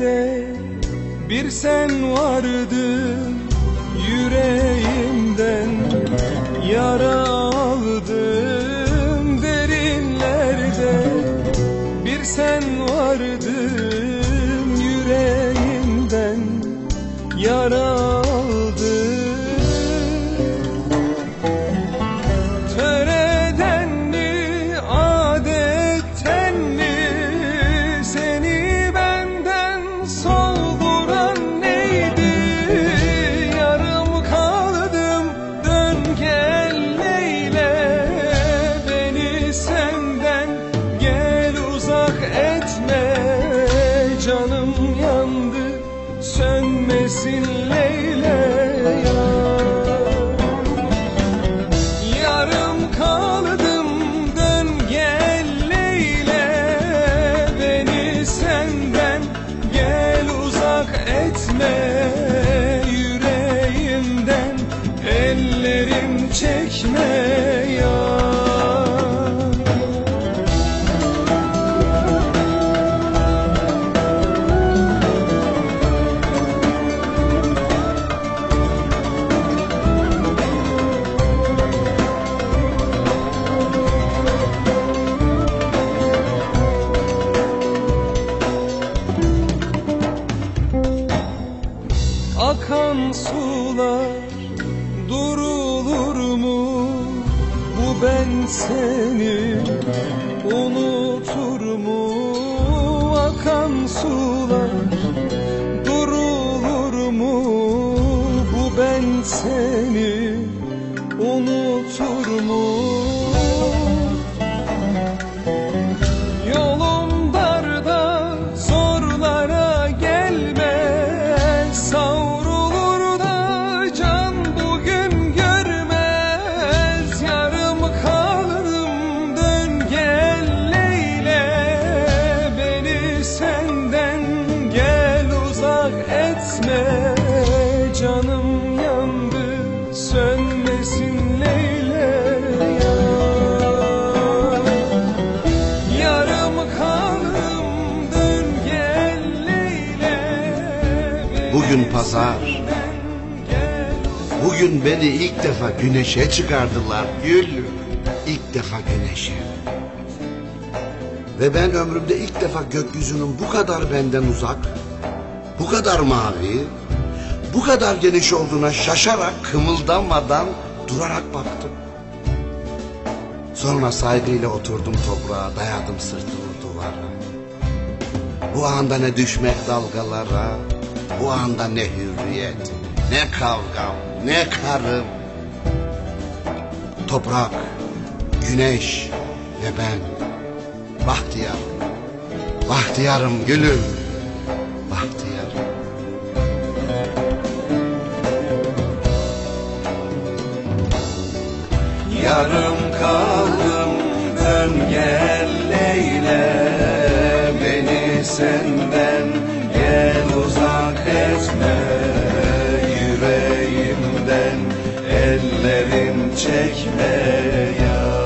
Derinlerde bir sen vardın Yüreğimden yara aldın. Derinlerde bir sen vardın Yüreğimden yara sönmesin Leyle ya Yarım kaldım dön gel Leyle Beni senden gel uzak etme. Yüreğimden ellerim çekme Akan sular durulur mu? Bu ben seni unutur mu? Akan sular durulur mu? Bu ben seni unutur mu? Bugün pazar. Bugün beni ilk defa güneşe çıkardılar Gül. İlk defa güneşe. Ve ben ömrümde ilk defa gökyüzünün bu kadar benden uzak, bu kadar mavi, bu kadar geniş olduğuna şaşarak, kımıldanmadan durarak baktım. Sonra saygıyla oturdum toprağa, dayadım sırtımı duvara. Bu anda ne düşmek dalgalara, bu anda ne hürriyet, ne kavgam, ne karım. Toprak, güneş ve ben, bahtiyar, bahtiyarım gülüm, bahtiyarım. Yarım kaldım dön gel Leyle Beni senden etme Yüreğimden ellerim çekme ya